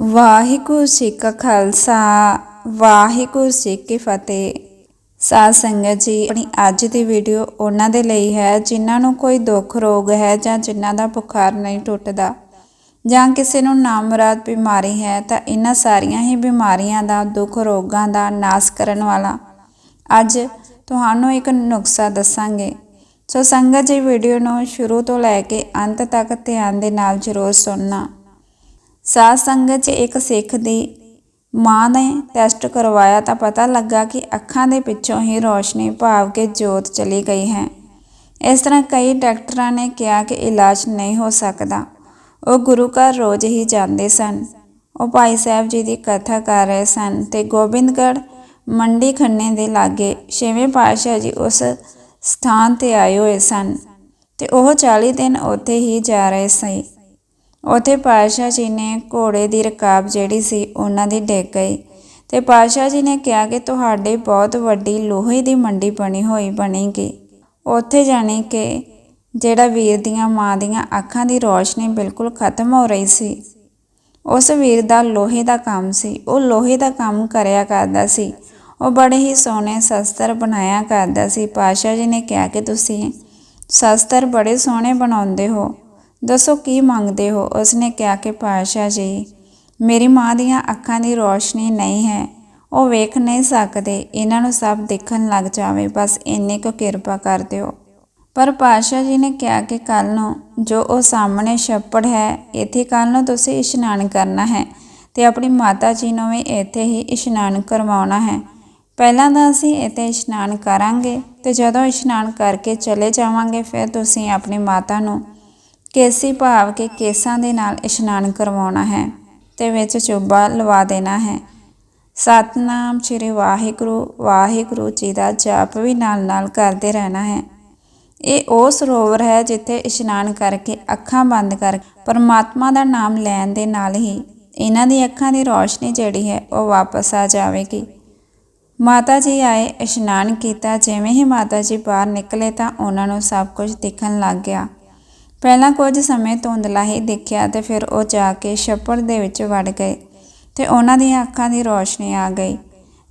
ਵਾਹਿਗੁਰੂ ਜੀ ਕਾ ਖਾਲਸਾ, ਵਾਹਿਗੁਰੂ ਜੀ ਕੀ ਫਤਿਹ। ਸਾਧ ਸੰਗਤ ਜੀ, ਆਪਣੀ ਅੱਜ ਦੀ ਵੀਡੀਓ ਉਹਨਾਂ ਦੇ ਲਈ ਹੈ, ਜਿਨ੍ਹਾਂ ਨੂੰ ਕੋਈ ਦੁੱਖ, ਰੋਗ ਹੈ ਜਾਂ ਜਿਨ੍ਹਾਂ ਦਾ ਬੁਖਾਰ ਨਹੀਂ ਟੁੱਟਦਾ ਜਾਂ ਕਿਸੇ ਨੂੰ ਨਾਮਰਾਦ ਬਿਮਾਰੀ ਹੈ, ਤਾਂ ਇਹਨਾਂ ਸਾਰੀਆਂ ਹੀ ਬਿਮਾਰੀਆਂ ਦਾ, ਦੁੱਖ, ਰੋਗਾਂ ਦਾ ਨਾਸ਼ ਕਰਨ ਵਾਲਾ। ਅੱਜ ਤੁਹਾਨੂੰ ਇੱਕ ਨੁਕਸਾ ਦੱਸਾਂਗੇ। ਸੋ ਸੰਗਤ ਜੀ, ਵੀਡੀਓ ਨੂੰ ਸ਼ੁਰੂ ਤੋਂ ਲੈ ਕੇ ਅੰਤ ਤੱਕ ਧਿਆਨ ਦੇ ਨਾਲ ਜ਼ਰੂਰ ਸੁਣਨਾ। ਸਾਧ ਸੰਗਤ 'ਚ ਇੱਕ ਸਿੱਖ ਦੀ ਮਾਂ ਨੇ ਟੈਸਟ ਕਰਵਾਇਆ ਤਾਂ ਪਤਾ ਲੱਗਾ ਕਿ ਅੱਖਾਂ ਦੇ ਪਿੱਛੋਂ ਹੀ ਰੋਸ਼ਨੀ ਭਾਵ ਕੇ ਜੋਤ ਚਲੀ ਗਈ ਹੈ। ਇਸ ਤਰ੍ਹਾਂ ਕਈ ਡਾਕਟਰਾਂ ਨੇ ਕਿਹਾ ਕਿ ਇਲਾਜ ਨਹੀਂ ਹੋ ਸਕਦਾ। ਉਹ ਗੁਰੂ ਘਰ ਰੋਜ਼ ਹੀ ਜਾਂਦੇ ਸਨ। ਉਹ ਭਾਈ ਸਾਹਿਬ ਜੀ ਦੀ ਕਥਾ ਕਰ ਰਹੇ ਸਨ ਤੇ ਗੋਬਿੰਦਗੜ੍ਹ ਮੰਡੀ ਖੰਨੇ ਦੇ ਲਾਗੇ ਛੇਵੇਂ ਪਾਤਸ਼ਾਹ ਜੀ ਉਸ ਸਥਾਨ ਤੇ ਆਏ ਹੋਏ ਸਨ ਤੇ ਉਹ 40 ਦਿਨ ਉੱਥੇ ਹੀ ਜਾ ਰਹੇ ਸੀ। ਉੱਥੇ ਪਾਤਸ਼ਾਹ ਜੀ ਨੇ ਘੋੜੇ ਦੀ ਰਕਾਬ ਜਿਹੜੀ ਸੀ, ਉਹਨਾਂ ਦੀ ਡਿੱਗ ਗਈ। ਤੇ ਪਾਤਸ਼ਾਹ ਜੀ ਨੇ ਕਿਹਾ ਕਿ ਤੁਹਾਡੇ ਬਹੁਤ ਵੱਡੀ ਲੋਹੇ ਦੀ ਮੰਡੀ ਬਣੀ ਹੋਈ ਬਣੇਗੀ। ਉੱਥੇ ਜਾਣੀ ਕਿ ਜਿਹੜਾ ਵੀਰ ਦੀਆਂ ਮਾਂ ਦੀਆਂ ਅੱਖਾਂ ਦੀ ਰੋਸ਼ਨੀ ਬਿਲਕੁਲ ਖਤਮ ਹੋ ਰਹੀ ਸੀ, ਉਸ ਵੀਰ ਦਾ ਲੋਹੇ ਦਾ ਕੰਮ ਸੀ। ਉਹ ਲੋਹੇ ਦਾ ਕੰਮ ਕਰਿਆ ਕਰਦਾ ਸੀ। ਉਹ ਬੜੇ ਹੀ ਸੋਹਣੇ ਸ਼ਸਤਰ ਬਣਾਇਆ ਕਰਦਾ ਸੀ। ਪਾਤਸ਼ਾਹ ਜੀ ਨੇ ਕਿਹਾ ਕਿ ਤੁਸੀਂ ਸ਼ਸਤਰ ਬੜੇ ਸੋਹਣੇ ਬਣਾਉਂਦੇ ਹੋ। ਦੱਸੋ ਕੀ ਮੰਗਦੇ ਹੋ? ਉਸਨੇ ਕਿਹਾ ਕਿ ਪਾਤਸ਼ਾਹ ਜੀ, ਮੇਰੀ ਮਾਂ ਦੀਆਂ ਅੱਖਾਂ ਦੀ ਰੋਸ਼ਨੀ ਨਹੀਂ ਹੈ। ਉਹ ਵੇਖ ਨਹੀਂ ਸਕਦੇ। ਇਹਨਾਂ ਨੂੰ ਸਭ ਦੇਖਣ ਲੱਗ ਜਾਵੇ। ਬਸ ਇੰਨੀ ਕੁ ਕਿਰਪਾ ਕਰ ਦਿਓ। ਪਰ ਪਾਤਸ਼ਾਹ ਜੀ ਨੇ ਕਿਹਾ ਕਿ ਕੱਲ ਨੂੰ ਜੋ ਉਹ ਸਾਹਮਣੇ ਛੱਪੜ ਹੈ, ਇੱਥੇ ਕੱਲ ਨੂੰ ਤੁਸੀਂ ਇਸ਼ਨਾਨ ਕਰਨਾ ਹੈ ਤੇ ਆਪਣੀ ਮਾਤਾ ਜੀ ਨੂੰ ਵੀ ਇੱਥੇ ਹੀ ਇਸ਼ਨਾਨ ਕਰਵਾਉਣਾ ਹੈ। ਪਹਿਲਾਂ ਤਾਂ ਅਸੀਂ ਇੱਥੇ ਇਸ਼ਨਾਨ ਕਰਾਂਗੇ ਤੇ ਜਦੋਂ ਇਸ਼ਨਾਨ ਕਰਕੇ ਚਲੇ ਜਾਵਾਂਗੇ, ਫਿਰ ਤੁਸੀਂ ਆਪਣੀ ਮਾਤਾ ਨੂੰ ਕੇਸੀ ਭਾਵ ਕੇ ਕੇਸਾਂ ਦੇ ਨਾਲ ਇਸ਼ਨਾਨ ਕਰਵਾਉਣਾ ਹੈ ਤੇ ਵਿੱਚ ਚੁੱਬਾ ਲਵਾ ਦੇਣਾ ਹੈ। ਸਤਨਾਮ ਸ੍ਰੀ ਵਾਹਿਗੁਰੂ ਵਾਹਿਗੁਰੂ ਜੀ ਦਾ ਜਾਪ ਵੀ ਨਾਲ ਨਾਲ ਕਰਦੇ ਰਹਿਣਾ ਹੈ। ਇਹ ਉਹ ਸਰੋਵਰ ਹੈ ਜਿੱਥੇ ਇਸ਼ਨਾਨ ਕਰਕੇ ਅੱਖਾਂ ਬੰਦ ਕਰ ਪਰਮਾਤਮਾ ਦਾ ਨਾਮ ਲੈਣ ਦੇ ਨਾਲ ਹੀ ਇਹਨਾਂ ਦੀ ਅੱਖਾਂ ਦੀ ਰੌਸ਼ਨੀ ਜਿਹੜੀ ਹੈ ਉਹ ਵਾਪਸ ਆ ਜਾਵੇਗੀ। ਮਾਤਾ ਜੀ ਆਏ ਇਸ਼ਨਾਨ ਕੀਤਾ, ਜਿਵੇਂ ਹੀ ਮਾਤਾ ਜੀ ਬਾਹਰ ਨਿਕਲੇ ਤਾਂ ਉਹਨਾਂ ਨੂੰ ਸਭ ਕੁਝ ਦਿਖਣ ਲੱਗ ਗਿਆ। ਪਹਿਲਾਂ ਕੁਝ ਸਮੇਂ ਧੁੰਦਲਾ ਹੀ ਦੇਖਿਆ ਤੇ ਫਿਰ ਉਹ ਜਾ ਕੇ ਛੱਪੜ ਦੇ ਵਿੱਚ ਵੜ ਗਏ ਤੇ ਉਹਨਾਂ ਦੀਆਂ ਅੱਖਾਂ ਦੀ ਰੋਸ਼ਨੀ ਆ ਗਈ।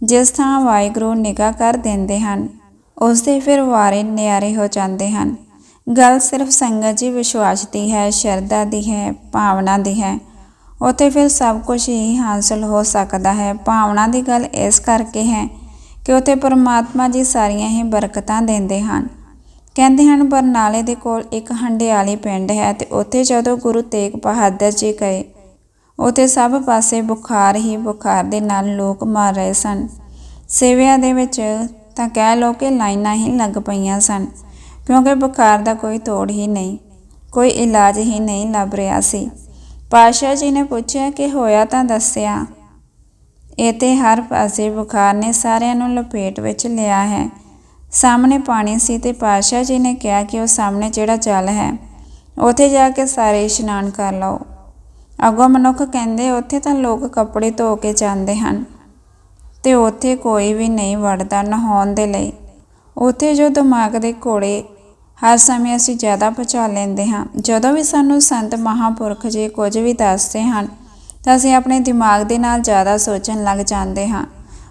ਜਿਸ ਥਾਂ ਵਾਹਿਗੁਰੂ ਨਿਗਾਹ ਕਰ ਦਿੰਦੇ ਹਨ, ਉਸ ਦੇ ਫਿਰ ਵਾਰੇ ਨਿਆਰੇ ਹੋ ਜਾਂਦੇ ਹਨ। ਗੱਲ ਸਿਰਫ ਸੰਗਤ ਜੀ ਵਿਸ਼ਵਾਸ ਦੀ ਹੈ, ਸ਼ਰਧਾ ਦੀ ਹੈ, ਭਾਵਨਾ ਦੀ ਹੈ। ਉਥੇ ਫਿਰ ਸਭ ਕੁਝ ਹੀ ਹਾਸਲ ਹੋ ਸਕਦਾ ਹੈ। ਭਾਵਨਾ ਦੀ ਗੱਲ ਇਸ ਕਰਕੇ ਹੈ ਕਿ ਉਥੇ ਪਰਮਾਤਮਾ ਜੀ ਸਾਰੀਆਂ ਹੀ ਬਰਕਤਾਂ ਦਿੰਦੇ ਹਨ। ਕਹਿੰਦੇ ਹਨ, ਬਰਨਾਲੇ ਦੇ ਕੋਲ ਇੱਕ ਹੰਡਿਆਲੀ ਪਿੰਡ ਹੈ ਤੇ ਉੱਥੇ ਜਦੋਂ ਗੁਰੂ ਤੇਗ ਬਹਾਦਰ ਜੀ ਗਏ, ਉੱਥੇ ਸਭ ਪਾਸੇ ਬੁਖਾਰ ਹੀ ਬੁਖਾਰ ਦੇ ਨਾਲ ਲੋਕ ਮਰ ਰਹੇ ਸਨ। ਸੇਵਿਆਂ ਦੇ ਵਿੱਚ ਤਾਂ ਕਹਿ ਲੋ ਕਿ ਲਾਈਨਾਂ ਹੀ ਲੱਗ ਪਈਆਂ ਸਨ, ਕਿਉਂਕਿ ਬੁਖਾਰ ਦਾ ਕੋਈ ਤੋੜ ਹੀ ਨਹੀਂ, ਕੋਈ ਇਲਾਜ ਹੀ ਨਹੀਂ ਲੱਭ ਰਿਹਾ ਸੀ। ਪਾਸ਼ਾ ਜੀ ਨੇ ਪੁੱਛਿਆ ਕਿ ਹੋਇਆ ਤਾਂ ਦੱਸਿਆ, ਇਹ ਤੇ ਹਰ ਪਾਸੇ ਬੁਖਾਰ ਨੇ ਸਾਰਿਆਂ ਨੂੰ ਲਪੇਟ ਵਿੱਚ ਲਿਆ ਹੈ। ਸਾਹਮਣੇ ਪਾਣੀ ਸੀ ਤੇ ਪਾਸ਼ਾ ਜੀ ਨੇ ਕਿਹਾ ਕਿ ਉਹ ਸਾਹਮਣੇ ਜਿਹੜਾ ਜਲ ਹੈ, ਉੱਥੇ ਜਾ ਕੇ ਸਾਰੇ ਇਸ਼ਨਾਨ ਕਰ ਲਓ। ਅਗੋ ਮਨੁੱਖ ਕਹਿੰਦੇ, ਉੱਥੇ ਤਾਂ ਲੋਕ ਕੱਪੜੇ ਧੋ ਕੇ ਜਾਂਦੇ ਹਨ, ਤੇ ਉੱਥੇ ਕੋਈ ਵੀ ਨਹੀਂ ਵੜਦਾ ਨਹਾਉਣ ਦੇ ਲਈ। ਉੱਥੇ ਜੋ ਦਿਮਾਗ ਦੇ ਘੋੜੇ, ਹਰ ਸਮੇਂ ਅਸੀਂ ਜ਼ਿਆਦਾ ਪਛਾ ਲੈਂਦੇ ਹਾਂ। ਜਦੋਂ ਵੀ ਸਾਨੂੰ ਸੰਤ ਮਹਾਪੁਰਖ ਜੀ ਕੁਝ ਵੀ ਦੱਸਦੇ ਹਨ, ਤਾਂ ਅਸੀਂ ਆਪਣੇ ਦਿਮਾਗ ਦੇ ਨਾਲ ਜ਼ਿਆਦਾ ਸੋਚਣ ਲੱਗ ਜਾਂਦੇ ਹਾਂ।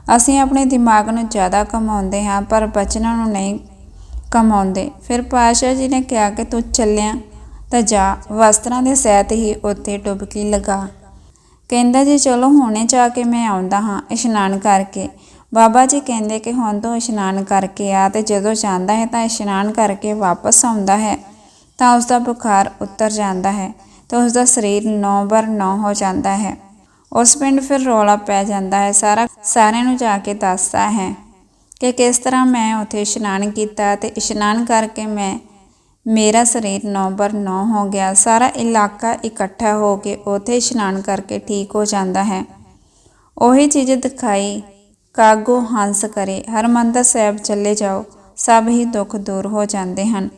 ਅਸੀਂ ਆਪਣੇ ਦਿਮਾਗ ਨੂੰ ਜ਼ਿਆਦਾ ਕਮਾਉਂਦੇ ਹਾਂ, ਪਰ ਬਚਨਾਂ ਨੂੰ ਨਹੀਂ ਕਮਾਉਂਦੇ ਫਿਰ ਪਾਸ਼ਾ ਜੀ ਨੇ ਕਿਹਾ ਕਿ ਤੂੰ ਚੱਲਿਆ ਤਾਂ ਜਾ, ਵਸਤਰਾਂ ਦੇ ਸਹਿਤ ਹੀ ਉੱਥੇ ਡੁਬਕੀ ਲਗਾ। ਕਹਿੰਦਾ ਜੀ, ਚਲੋ ਹੁਣੇ ਜਾ ਕੇ ਮੈਂ ਆਉਂਦਾ ਹਾਂ ਇਸ਼ਨਾਨ ਕਰਕੇ। ਬਾਬਾ ਜੀ ਕਹਿੰਦੇ ਕਿ ਹੁਣ ਤੋਂ ਇਸ਼ਨਾਨ ਕਰਕੇ ਆ ਤੇ ਜਦੋਂ ਜਾਂਦਾ ਹੈ ਤਾਂ ਇਸ਼ਨਾਨ ਕਰਕੇ ਵਾਪਸ ਆਉਂਦਾ ਹੈ, ਤਾਂ ਉਸ ਦਾ ਬੁਖਾਰ ਉਤਰ ਜਾਂਦਾ ਹੈ ਤੇ ਉਸ ਦਾ ਸਰੀਰ ਨੌ ਬਰ ਨੌ ਹੋ ਜਾਂਦਾ ਹੈ। ਉਸ ਪਿੰਡ ਫਿਰ ਰੌਲਾ ਪੈ ਜਾਂਦਾ ਹੈ, ਸਾਰਾ ਸਾਰਿਆਂ ਨੂੰ ਜਾ ਕੇ ਦੱਸਦਾ ਹੈ ਕਿ ਕਿਸ ਤਰ੍ਹਾਂ ਮੈਂ ਉੱਥੇ ਇਸ਼ਨਾਨ ਕੀਤਾ ਤੇ ਇਸ਼ਨਾਨ ਕਰਕੇ ਮੈਂ, ਮੇਰਾ ਸਰੀਰ ਨੰਬਰ 9 ਹੋ ਗਿਆ, ਸਾਰਾ ਇਲਾਕਾ ਇਕੱਠਾ ਹੋ ਕੇ ਉੱਥੇ ਇਸ਼ਨਾਨ ਕਰਕੇ ਠੀਕ ਹੋ ਜਾਂਦਾ ਹੈ। ਉਹੀ ਚੀਜ਼ ਦਿਖਾਈ ਕਾਗੋ ਹੰਸ ਕਰੇ, ਹਰਮੰਦਰ ਸਾਹਿਬ ਚੱਲੇ ਜਾਓ, ਸਭ ਹੀ ਦੁੱਖ ਦੂਰ ਹੋ ਜਾਂਦੇ ਹਨ।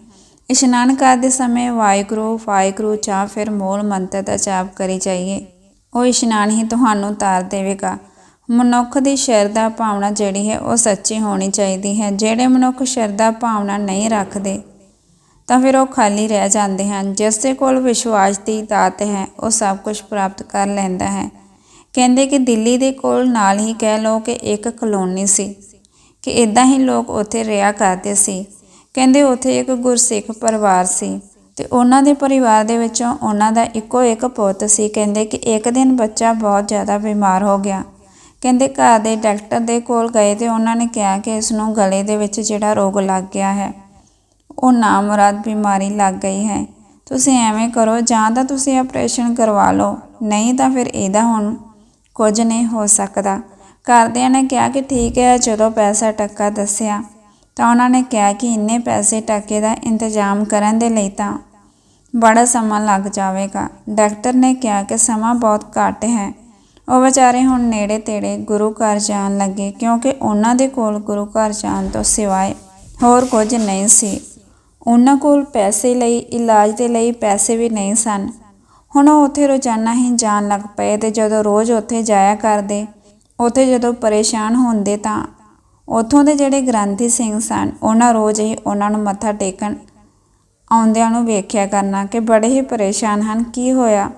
ਇਸ਼ਨਾਨ ਕਰਦੇ ਸਮੇਂ ਵਾਹਿਗੁਰੂ ਵਾਹਿਗੁਰੂ ਜਾਂ ਫਿਰ ਮੂਲ ਮੰਤਰ ਦਾ ਜਾਪ ਕਰੀ ਜਾਈਏ। ਉਹ ਇਸ਼ਨਾਨ ਹੀ ਤੁਹਾਨੂੰ ਤਾਰ ਦੇਵੇਗਾ। ਮਨੁੱਖ ਦੀ ਸ਼ਰਧਾ ਭਾਵਨਾ ਜਿਹੜੀ ਹੈ ਉਹ ਸੱਚੀ ਹੋਣੀ ਚਾਹੀਦੀ ਹੈ। ਜਿਹੜੇ ਮਨੁੱਖ ਸ਼ਰਧਾ ਭਾਵਨਾ ਨਹੀਂ ਰੱਖਦੇ, ਤਾਂ ਫਿਰ ਉਹ ਖਾਲੀ ਰਹਿ ਜਾਂਦੇ ਹਨ। ਜਿਸ ਦੇ ਕੋਲ ਵਿਸ਼ਵਾਸ ਦੀ ਦਾਤ ਹੈ, ਉਹ ਸਭ ਕੁਝ ਪ੍ਰਾਪਤ ਕਰ ਲੈਂਦਾ ਹੈ। ਕਹਿੰਦੇ ਕਿ ਦਿੱਲੀ ਦੇ ਕੋਲ ਨਾਲ ਹੀ ਕਹਿ ਲਓ ਕਿ ਇੱਕ ਕਲੋਨੀ ਸੀ, ਕਿ ਇਦਾਂ ਹੀ ਲੋਕ ਉੱਥੇ ਰਿਹਾ ਕਰਦੇ ਸੀ। ਕਹਿੰਦੇ ਉੱਥੇ ਇੱਕ ਗੁਰਸਿੱਖ ਪਰਿਵਾਰ ਸੀ। ਤੇ ਉਹਨਾਂ ਦੇ ਪਰਿਵਾਰ ਦੇ ਵਿੱਚੋਂ ਉਹਨਾਂ ਦਾ ਇੱਕੋ ਇੱਕ ਪੁੱਤ ਸੀ। ਕਹਿੰਦੇ ਕਿ ਇੱਕ ਦਿਨ ਬੱਚਾ ਬਹੁਤ ਜ਼ਿਆਦਾ ਬਿਮਾਰ ਹੋ ਗਿਆ। ਕਹਿੰਦੇ ਘਰ ਦੇ ਡਾਕਟਰ ਦੇ ਕੋਲ ਗਏ ਤੇ ਉਹਨਾਂ ਨੇ ਕਿਹਾ ਕਿ ਇਸ ਨੂੰ ਗਲੇ ਦੇ ਵਿੱਚ ਜਿਹੜਾ ਰੋਗ ਲੱਗ ਗਿਆ ਹੈ, ਉਹ ਨਾਮੁਰਾਦ ਬਿਮਾਰੀ ਲੱਗ ਗਈ ਹੈ। ਤੁਸੀਂ ਐਵੇਂ ਕਰੋ, ਜਾਂ ਤਾਂ ਤੁਸੀਂ ਆਪਰੇਸ਼ਨ ਕਰਵਾ ਲਓ, ਨਹੀਂ ਤਾਂ ਫਿਰ ਇਹਦਾ ਹੁਣ ਕੁਝ ਨਹੀਂ ਹੋ ਸਕਦਾ। ਘਰਦਿਆਂ ਨੇ ਕਿਹਾ ਕਿ ਠੀਕ ਹੈ, ਜਦੋਂ ਪੈਸਾ ਟੱਕਾ ਦੱਸਿਆ ਤਾਂ ਉਹਨਾਂ ਨੇ ਕਿਹਾ ਕਿ ਇੰਨੇ ਪੈਸੇ ਟਾਕੇ ਦਾ ਇੰਤਜ਼ਾਮ ਕਰਨ ਦੇ ਲਈ ਤਾਂ ਬੜਾ ਸਮਾਂ ਲੱਗ ਜਾਵੇਗਾ। ਡਾਕਟਰ ਨੇ ਕਿਹਾ ਕਿ ਸਮਾਂ ਬਹੁਤ ਘੱਟ ਹੈ। ਉਹ ਵਿਚਾਰੇ ਹੁਣ ਨੇੜੇ ਤੇੜੇ ਗੁਰੂ ਘਰ ਜਾਣ ਲੱਗੇ ਕਿਉਂਕਿ ਉਹਨਾਂ ਦੇ ਕੋਲ ਗੁਰੂ ਘਰ ਜਾਣ ਤੋਂ ਸਿਵਾਏ ਹੋਰ ਕੁਝ ਨਹੀਂ ਸੀ। ਉਹਨਾਂ ਕੋਲ ਪੈਸੇ ਲਈ, ਇਲਾਜ ਦੇ ਲਈ ਪੈਸੇ ਵੀ ਨਹੀਂ ਸਨ। ਹੁਣ ਉਹ ਉੱਥੇ ਰੋਜ਼ਾਨਾ ਹੀ ਜਾਣ ਲੱਗ ਪਏ ਤੇ ਜਦੋਂ ਰੋਜ਼ ਉੱਥੇ ਜਾਇਆ ਕਰਦੇ, ਉੱਥੇ ਜਦੋਂ ਪਰੇਸ਼ਾਨ ਹੁੰਦੇ ਤਾਂ ਉੱਥੋਂ ਦੇ ਜਿਹੜੇ ਗ੍ਰੰਥੀ ਸਿੰਘ ਸਨ, ਉਹਨਾਂ ਰੋਜ਼ ਹੀ ਉਹਨਾਂ ਨੂੰ ਮੱਥਾ ਟੇਕਣ ਆਉਂਦਿਆਂ ਨੂੰ ਵੇਖਿਆ ਕਰਨਾ ਕਿ ਬੜੇ ਹੀ ਪਰੇਸ਼ਾਨ ਹਨ। ਕੀ ਹੋਇਆ?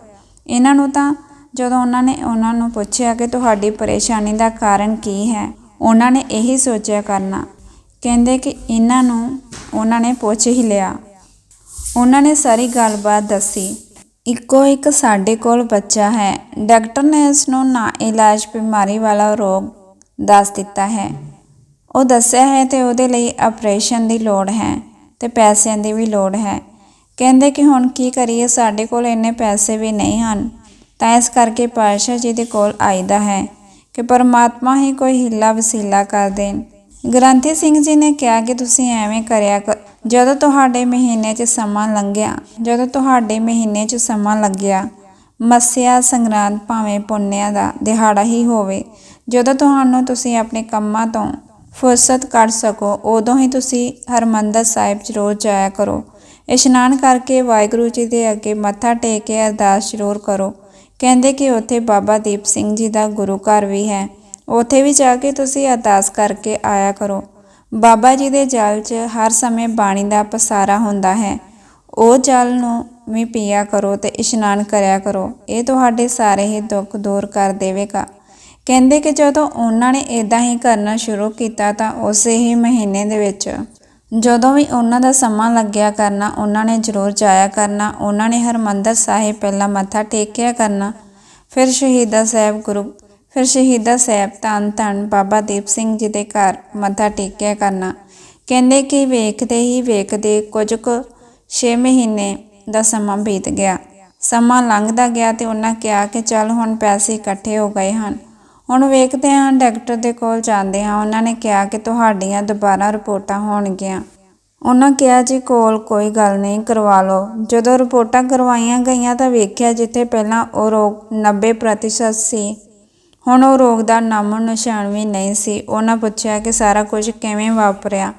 ਇਹਨਾਂ ਨੂੰ ਤਾਂ ਜਦੋਂ ਉਹਨਾਂ ਨੇ ਉਹਨਾਂ ਨੂੰ ਪੁੱਛਿਆ ਕਿ ਤੁਹਾਡੀ ਪਰੇਸ਼ਾਨੀ ਦਾ ਕਾਰਨ ਕੀ ਹੈ, ਉਹਨਾਂ ਨੇ ਇਹੀ ਸੋਚਿਆ ਕਰਨਾ। ਕਹਿੰਦੇ ਕਿ ਇਹਨਾਂ ਨੂੰ ਉਹਨਾਂ ਨੇ ਪੁੱਛ ਹੀ ਲਿਆ। ਉਹਨਾਂ ਨੇ ਸਾਰੀ ਗੱਲਬਾਤ ਦੱਸੀ। ਇੱਕੋ ਇੱਕ ਸਾਡੇ ਕੋਲ ਬੱਚਾ ਹੈ। ਡਾਕਟਰ ਨੇ ਇਸ ਨੂੰ ਨਾ ਇਲਾਜ ਬਿਮਾਰੀ ਵਾਲਾ ਰੋਗ ਦੱਸ ਦਿੱਤਾ ਹੈ। ਉਹ ਦੱਸਿਆ ਹੈ ਤੇ ਉਹਦੇ ਲਈ ਆਪਰੇਸ਼ਨ ਦੀ ਲੋੜ ਹੈ ਤੇ ਪੈਸਿਆਂ ਦੀ ਵੀ ਲੋੜ ਹੈ। ਕਹਿੰਦੇ ਕਿ ਹੁਣ ਕੀ ਕਰੀਏ, ਸਾਡੇ ਕੋਲ ਇੰਨੇ ਪੈਸੇ ਵੀ ਨਹੀਂ ਹਨ। ਤਾਂ ਇਸ ਕਰਕੇ ਪਾਤਸ਼ਾਹ ਜੀ ਦੇ ਕੋਲ ਆਈਦਾ ਹੈ ਕਿ ਪਰਮਾਤਮਾ ਹੀ ਕੋਈ ਹਿੱਲਾ ਵਸੀਲਾ ਕਰ ਦੇਣ। ਗ੍ਰੰਥੀ ਸਿੰਘ ਜੀ ਨੇ ਕਿਹਾ ਕਿ ਤੁਸੀਂ ਐਵੇਂ ਕਰਿਆ ਕਰ ਜਦੋਂ ਤੁਹਾਡੇ ਮਹੀਨੇ 'ਚ ਸਮਾਂ ਲੰਘਿਆ, ਜਦੋਂ ਤੁਹਾਡੇ ਮਹੀਨੇ 'ਚ ਸਮਾਂ ਲੱਗਿਆ, ਮੱਸਿਆ ਸੰਗਰਾਂਦ ਭਾਵੇਂ ਪੁੰਨਿਆ ਦਾ ਦਿਹਾੜਾ ਹੀ ਹੋਵੇ, ਜਦੋਂ ਤੁਹਾਨੂੰ ਤੁਸੀਂ ਆਪਣੇ ਕੰਮਾਂ ਤੋਂ ਫੁਰਸਤ ਕੱਢ ਸਕੋ। ਉਦੋਂ ਹੀ ਤੁਸੀਂ ਹਰਮੰਦਰ ਸਾਹਿਬ ਜ਼ਰੂਰ ਜਾਇਆ ਕਰੋ। ਇਸ਼ਨਾਨ ਕਰਕੇ ਵਾਹਿਗੁਰੂ ਜੀ ਦੇ ਅੱਗੇ ਮੱਥਾ ਟੇਕ ਕੇ ਅਰਦਾਸ ਜ਼ਰੂਰ ਕਰੋ। ਕਹਿੰਦੇ ਕਿ ਉੱਥੇ ਬਾਬਾ ਦੀਪ ਸਿੰਘ ਜੀ ਦਾ ਗੁਰੂ ਘਰ ਵੀ ਹੈ। ਉੱਥੇ ਵੀ ਜਾ ਕੇ ਤੁਸੀਂ ਅਰਦਾਸ ਕਰਕੇ ਆਇਆ ਕਰੋ। ਬਾਬਾ ਜੀ ਦੇ ਜਲ 'ਚ ਹਰ ਸਮੇਂ ਬਾਣੀ ਦਾ ਪਸਾਰਾ ਹੁੰਦਾ ਹੈ। ਉਹ ਜਲ ਨੂੰ ਵੀ ਪੀਆ ਕਰੋ ਤੇ ਇਸ਼ਨਾਨ ਕਰਿਆ ਕਰੋ। ਇਹ ਤੁਹਾਡੇ ਸਾਰੇ ਹੀ ਦੁੱਖ ਦੂਰ ਕਰ ਦੇਵੇਗਾ। ਕਹਿੰਦੇ ਕਿ ਜਦੋਂ ਉਹਨਾਂ ਨੇ ਇਦਾਂ ਹੀ ਕਰਨਾ ਸ਼ੁਰੂ ਕੀਤਾ ਤਾਂ ਉਸੇ ਹੀ ਮਹੀਨੇ ਦੇ ਵਿੱਚ ਜਦੋਂ ਵੀ ਉਹਨਾਂ ਦਾ ਸਮਾਂ ਲੱਗਿਆ ਕਰਨਾ, ਉਹਨਾਂ ਨੇ ਜ਼ਰੂਰ ਜਾਇਆ ਕਰਨਾ, ਉਹਨਾਂ ਨੇ ਹਰਮੰਦਰ ਸਾਹਿਬ ਪਹਿਲਾਂ ਮੱਥਾ ਟੇਕਿਆ ਕਰਨਾ। ਫਿਰ ਸ਼ਹੀਦਾ ਸਾਹਿਬ ਗੁਰੂ, ਫਿਰ ਸ਼ਹੀਦਾ ਸਾਹਿਬ ਧੰਨ ਧੰਨ ਬਾਬਾ ਦੀਪ ਸਿੰਘ ਜੀ ਦੇ ਘਰ ਮੱਥਾ ਟੇਕਿਆ ਕਰਨਾ। ਕਹਿੰਦੇ ਕਿ ਵੇਖਦੇ ਹੀ ਵੇਖਦੇ ਕੁਝ ਕੁ 6 ਮਹੀਨੇ ਦਾ ਸਮਾਂ ਬੀਤ ਗਿਆ। ਸਮਾਂ ਲੰਘਦਾ ਗਿਆ ਤੇ ਉਹਨਾਂ ਕਿਹਾ ਕਿ ਚੱਲ ਹੁਣ ਪੈਸੇ ਇਕੱਠੇ ਹੋ ਗਏ ਹਨ। ਹੁਣ ਵੇਖਦੇ ਹਾਂ, ਡਾਕਟਰ ਦੇ ਕੋਲ ਜਾਂਦੇ ਹਾਂ। ਉਹਨਾਂ ਨੇ ਕਿਹਾ ਕਿ ਤੁਹਾਡੀਆਂ ਦੁਬਾਰਾ ਰਿਪੋਰਟਾਂ ਹੋਣਗੀਆਂ। ਉਹਨਾਂ ਕਿਹਾ, ਜੀ, ਕੋਲ ਕੋਈ ਗੱਲ ਨਹੀਂ, ਕਰਵਾ ਲਓ। ਜਦੋਂ ਰਿਪੋਰਟਾਂ ਕਰਵਾਈਆਂ ਗਈਆਂ ਤਾਂ ਵੇਖਿਆ ਜਿੱਥੇ ਪਹਿਲਾਂ ਉਹ ਰੋਗ 90% ਸੀ, ਹੁਣ ਉਹ ਰੋਗ ਦਾ ਨਾਮੋ ਨਿਸ਼ਾਨ ਵੀ ਨਹੀਂ ਸੀ। ਉਹਨਾਂ ਪੁੱਛਿਆ ਕਿ ਸਾਰਾ ਕੁਝ ਕਿਵੇਂ ਵਾਪਰਿਆ?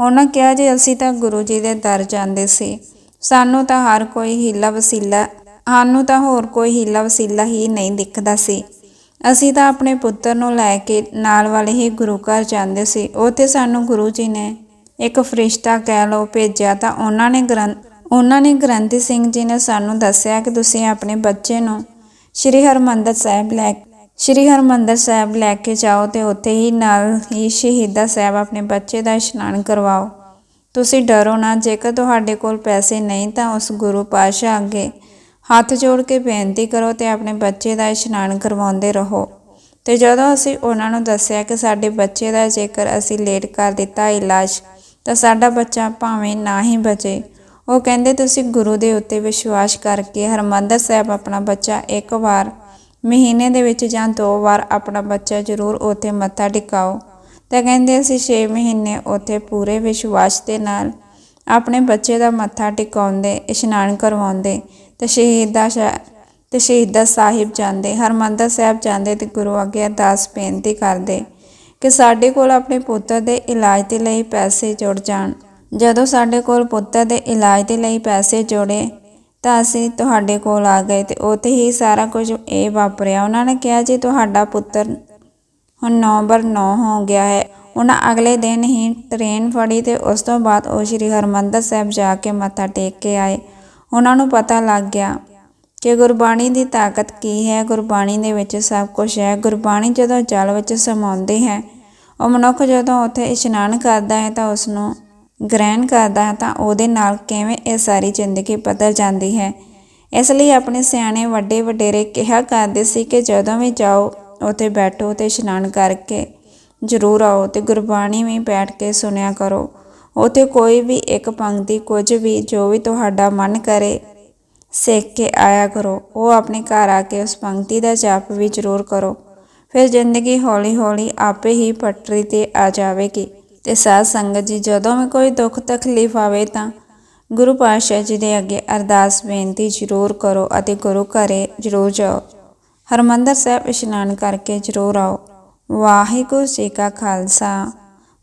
ਉਹਨਾਂ ਕਿਹਾ, ਜੀ, ਅਸੀਂ ਤਾਂ ਗੁਰੂ ਜੀ ਦੇ ਦਰ ਜਾਂਦੇ ਸੀ। ਸਾਨੂੰ ਤਾਂ ਹਰ ਕੋਈ ਹੀਲਾ ਵਸੀਲਾ, ਸਾਨੂੰ ਤਾਂ ਹੋਰ ਕੋਈ ਹੀਲਾ ਵਸੀਲਾ ਹੀ ਨਹੀਂ ਦਿਖਦਾ ਸੀ। ਅਸੀਂ ਤਾਂ ਆਪਣੇ ਪੁੱਤਰ ਨੂੰ ਲੈ ਕੇ ਨਾਲ ਵਾਲੇ ਹੀ ਗੁਰੂ ਘਰ ਜਾਂਦੇ ਸੀ। ਉੱਥੇ ਸਾਨੂੰ ਗੁਰੂ ਜੀ ਨੇ ਇੱਕ ਫਰਿਸ਼ਤਾ ਕਹਿ ਲਓ ਭੇਜਿਆ ਤਾਂ ਉਹਨਾਂ ਨੇ ਗ੍ਰੰਥ ਉਹਨਾਂ ਨੇ ਗ੍ਰੰਥੀ ਸਿੰਘ ਜੀ ਨੇ ਸਾਨੂੰ ਦੱਸਿਆ ਕਿ ਤੁਸੀਂ ਆਪਣੇ ਬੱਚੇ ਨੂੰ ਸ਼੍ਰੀ ਹਰਮੰਦਰ ਸਾਹਿਬ ਲੈ ਸ਼੍ਰੀ ਹਰਮੰਦਰ ਸਾਹਿਬ ਲੈ ਕੇ ਜਾਓ ਤੇ ਉੱਥੇ ਹੀ ਨਾਲ ਹੀ ਸ਼ਹੀਦਾ ਸਾਹਿਬ ਆਪਣੇ ਬੱਚੇ ਦਾ ਇਸ਼ਨਾਨ ਕਰਵਾਓ। ਤੁਸੀਂ ਡਰੋ ਨਾ, ਜੇਕਰ ਤੁਹਾਡੇ ਕੋਲ ਪੈਸੇ ਨਹੀਂ ਤਾਂ ਉਸ ਗੁਰੂ ਪਾਤਸ਼ਾਹ ਅੱਗੇ ਹੱਥ ਜੋੜ ਕੇ ਬੇਨਤੀ ਕਰੋ ਤੇ ਆਪਣੇ ਬੱਚੇ ਦਾ ਇਸ਼ਨਾਨ ਕਰਵਾਉਂਦੇ ਰਹੋ। ਤੇ ਜਦੋਂ ਅਸੀਂ ਉਹਨਾਂ ਨੂੰ ਦੱਸਿਆ ਕਿ ਸਾਡੇ ਬੱਚੇ ਦਾ ਜੇਕਰ ਅਸੀਂ ਲੇਟ ਕਰ ਦਿੱਤਾ ਇਲਾਜ, ਤਾਂ ਸਾਡਾ ਬੱਚਾ ਭਾਵੇਂ ਨਾ ਹੀ ਬਚੇ। ਉਹ ਕਹਿੰਦੇ, ਤੁਸੀਂ ਗੁਰੂ ਦੇ ਉੱਤੇ ਵਿਸ਼ਵਾਸ ਕਰਕੇ ਹਰਮੰਦਰ ਸਾਹਿਬ ਆਪਣਾ ਬੱਚਾ ਇੱਕ ਵਾਰ, ਮਹੀਨੇ ਦੇ ਵਿੱਚ ਜਾਂ ਦੋ ਵਾਰ ਆਪਣਾ ਬੱਚਾ ਜ਼ਰੂਰ ਉੱਥੇ ਮੱਥਾ ਟਿਕਾਓ। ਤਾਂ ਕਹਿੰਦੇ, ਅਸੀਂ 6 ਮਹੀਨੇ ਉੱਥੇ ਪੂਰੇ ਵਿਸ਼ਵਾਸ ਦੇ ਨਾਲ ਆਪਣੇ ਬੱਚੇ ਦਾ ਮੱਥਾ ਟਿਕਾਉਂਦੇ, ਇਸ਼ਨਾਨ ਕਰਵਾਉਂਦੇ ਤੇ ਸ਼ਹੀਦਾ ਸ਼ਾ- ਤੇ ਸ਼ਹੀਦਾ ਸਾਹਿਬ ਜਾਂਦੇ, ਹਰਮੰਦਰ ਸਾਹਿਬ ਜਾਂਦੇ ਤੇ ਗੁਰੂ ਅੱਗੇ ਅਰਦਾਸ ਬੇਨਤੀ ਕਰਦੇ ਕਿ ਸਾਡੇ ਕੋਲ ਆਪਣੇ ਪੁੱਤਰ ਦੇ ਇਲਾਜ ਦੇ ਲਈ ਪੈਸੇ ਜੁੜ ਜਾਣ। ਜਦੋਂ ਸਾਡੇ ਕੋਲ ਪੁੱਤਰ ਦੇ ਇਲਾਜ ਦੇ ਲਈ ਪੈਸੇ ਜੋੜੇ, ਤਾਂ ਅਸੀਂ ਤੁਹਾਡੇ ਕੋਲ ਆ ਗਏ ਤੇ ਉੱਥੇ ਹੀ ਸਾਰਾ ਕੁਝ ਇਹ ਵਾਪਰਿਆ। ਉਹਨਾਂ ਨੇ ਕਿਹਾ, ਜੀ ਤੁਹਾਡਾ ਪੁੱਤਰ ਹੁਣ ਨਵੰਬਰ 9 ਹੋ ਗਿਆ ਹੈ, ਉਹਨਾਂ ਅਗਲੇ ਦਿਨ ਹੀ ਟ੍ਰੇਨ ਫੜੀ ਤੇ ਉਸ ਤੋਂ ਬਾਅਦ ਉਹ ਸ਼੍ਰੀ ਹਰਮੰਦਰ ਸਾਹਿਬ ਜਾ ਕੇ ਮੱਥਾ ਟੇਕ ਕੇ ਆਏ। ਉਹਨਾਂ ਨੂੰ ਪਤਾ ਲੱਗ ਗਿਆ ਕਿ ਗੁਰਬਾਣੀ ਦੀ ਤਾਕਤ ਕੀ ਹੈ। ਗੁਰਬਾਣੀ ਦੇ ਵਿੱਚ ਸਭ ਕੁਝ ਹੈ। ਗੁਰਬਾਣੀ ਜਦੋਂ ਜਲ ਵਿੱਚ ਸਮਾਉਂਦੀ ਹੈ, ਉਹ ਮਨੁੱਖ ਜਦੋਂ ਉੱਥੇ ਇਸ਼ਨਾਨ ਕਰਦਾ ਹੈ ਤਾਂ ਉਸ ਨੂੰ ਗ੍ਰਹਿਣ ਕਰਦਾ ਹੈ ਤਾਂ ਉਹਦੇ ਨਾਲ ਕਿਵੇਂ ਇਹ ਸਾਰੀ ਜ਼ਿੰਦਗੀ ਬਦਲ ਜਾਂਦੀ ਹੈ। ਇਸ ਲਈ ਆਪਣੇ ਸਿਆਣੇ ਵੱਡੇ ਵਡੇਰੇ ਕਿਹਾ ਕਰਦੇ ਸੀ ਕਿ ਜਦੋਂ ਵੀ ਜਾਓ, ਉੱਥੇ ਬੈਠੋ ਤੇ ਇਸ਼ਨਾਨ ਕਰਕੇ ਜ਼ਰੂਰ ਆਓ ਤੇ ਗੁਰਬਾਣੀ ਵੀ ਬੈਠ ਕੇ ਸੁਣਿਆ ਕਰੋ। ਉੱਥੇ ਕੋਈ ਵੀ ਇੱਕ ਪੰਕਤੀ ਕੁਝ ਵੀ ਜੋ ਵੀ ਤੁਹਾਡਾ ਮਨ ਕਰੇ, ਸਿੱਖ ਕੇ ਆਇਆ ਕਰੋ। ਉਹ ਆਪਣੇ ਘਰ ਆ ਕੇ ਉਸ ਪੰਕਤੀ ਦਾ ਜਾਪ ਵੀ ਜ਼ਰੂਰ ਕਰੋ। ਫਿਰ ਜ਼ਿੰਦਗੀ ਹੌਲੀ-ਹੌਲੀ ਆਪੇ ਹੀ ਪਟਰੀ ਤੇ ਆ ਜਾਵੇਗੀ। ਤੇ ਸਾਧ ਸੰਗਤ ਜੀ, ਜਦੋਂ ਵੀ ਕੋਈ ਦੁੱਖ ਤਕਲੀਫ ਆਵੇ ਤਾਂ ਗੁਰੂ ਪਾਤਸ਼ਾਹ ਜੀ ਦੇ ਅੱਗੇ ਅਰਦਾਸ ਬੇਨਤੀ ਜ਼ਰੂਰ ਕਰੋ ਅਤੇ ਗੁਰੂ ਘਰੇ ਜ਼ਰੂਰ ਜਾਓ। ਹਰਮੰਦਰ ਸਾਹਿਬ ਇਸ਼ਨਾਨ ਕਰਕੇ ਜ਼ਰੂਰ ਆਓ। ਵਾਹਿਗੁਰੂ ਜੀ ਕਾ ਖਾਲਸਾ।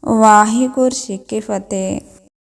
ਵਾਹਿਗੁਰੂ ਜੀ ਕੀ ਫਤਿਹ।